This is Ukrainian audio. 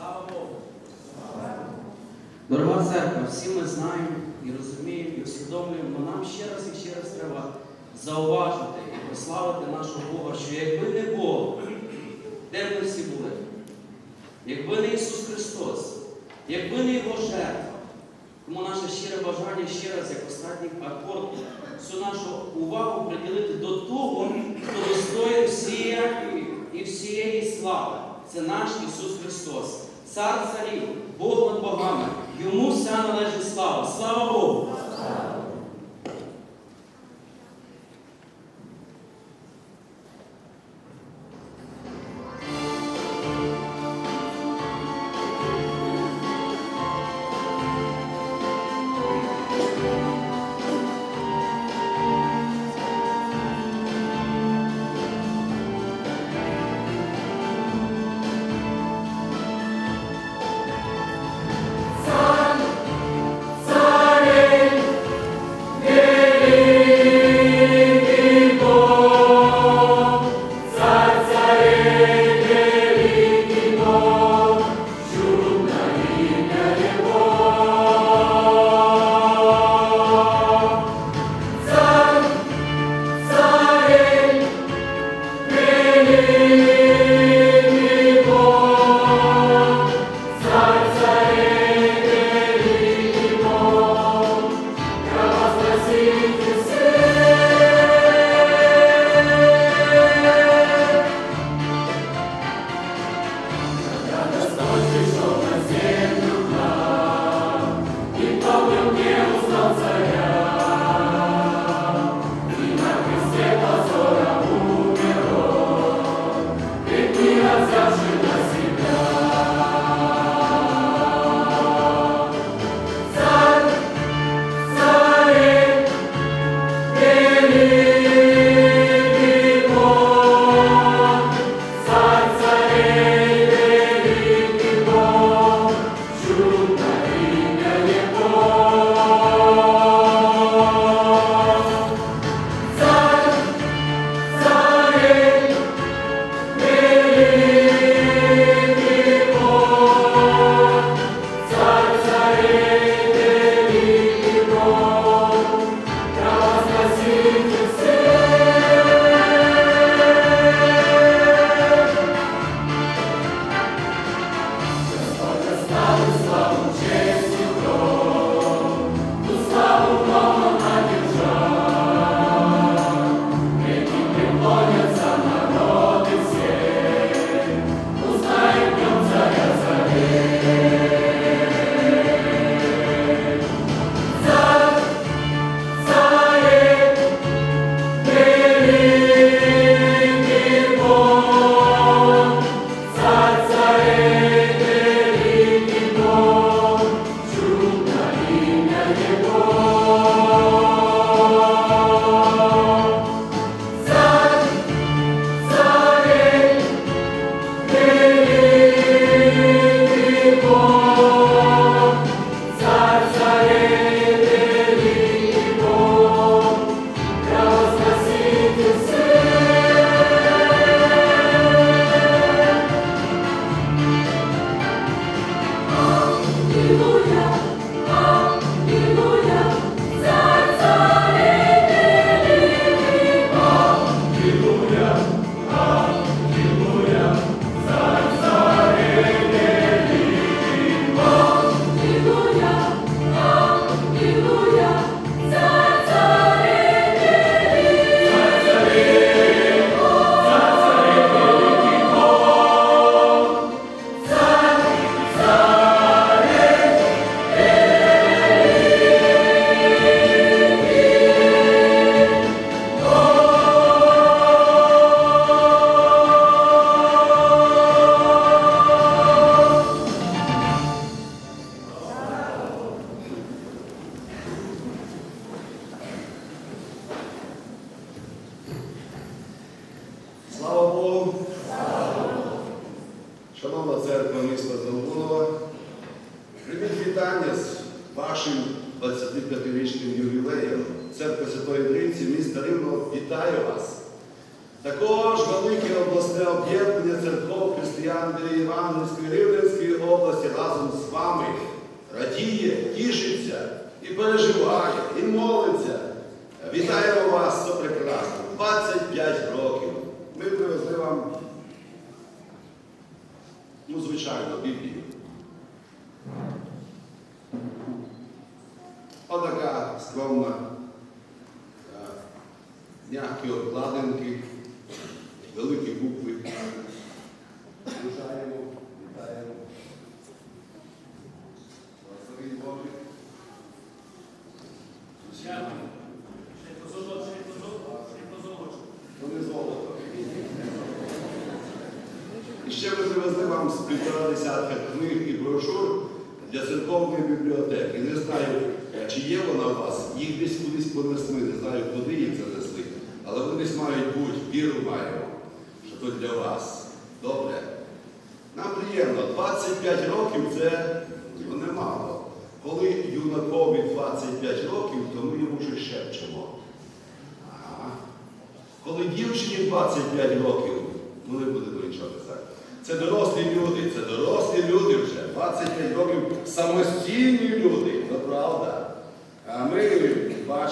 Слава Богу! Дорога церква, всі ми знаємо і розуміємо, і усвідомлюємо, але нам ще раз і ще раз треба зауважити і прославити нашого Бога, що якби не Бог, де ми всі були? Якби не Ісус Христос, якби не Його жертва, тому наше щире бажання ще раз, як останній акорд, всю нашу увагу приділити до того, хто достоїн всієї і всієї слави. Це наш Ісус Христос, Цар царів, Бог над богами. Йому вся належить слава. Слава Богу! Слава Шановна церква міста Долгунова, прийміть вітання з вашим 25-річним ювілеєм. Церква Святої Трійці міста Рівного вітає вас. Також велике обласне об'єднання церков християн Євангельської Рівненської області. разом з вами радіє, тішиться і переживає, і молиться. Вітаємо вас, це прекрасно. 25 років. Ми привезли вам, ну, звичайно, Біблію. Отака скромна, е, м'які обкладинки, великі букви. Вітаємо, вітаємо. Благослови Боже. Вони. І ще ми привезли вам з півтора десятка книг і брошур для церковної бібліотеки. Не знаю, чи є вона у вас, їх десь кудись понесли, не знаю, куди їх занесли. Вони мають бути, віру маємо, що то для вас. Добре. Нам приємно, 25 років це ну, немало. Коли юнакові 25 років, то ми йому вже шепчемо. Ага. Коли дівчині 25 років, ну не будемо нічого казати. Це дорослі люди, це дорослі люди вже. 25 років самостійні люди, то правда. А ми бачимо.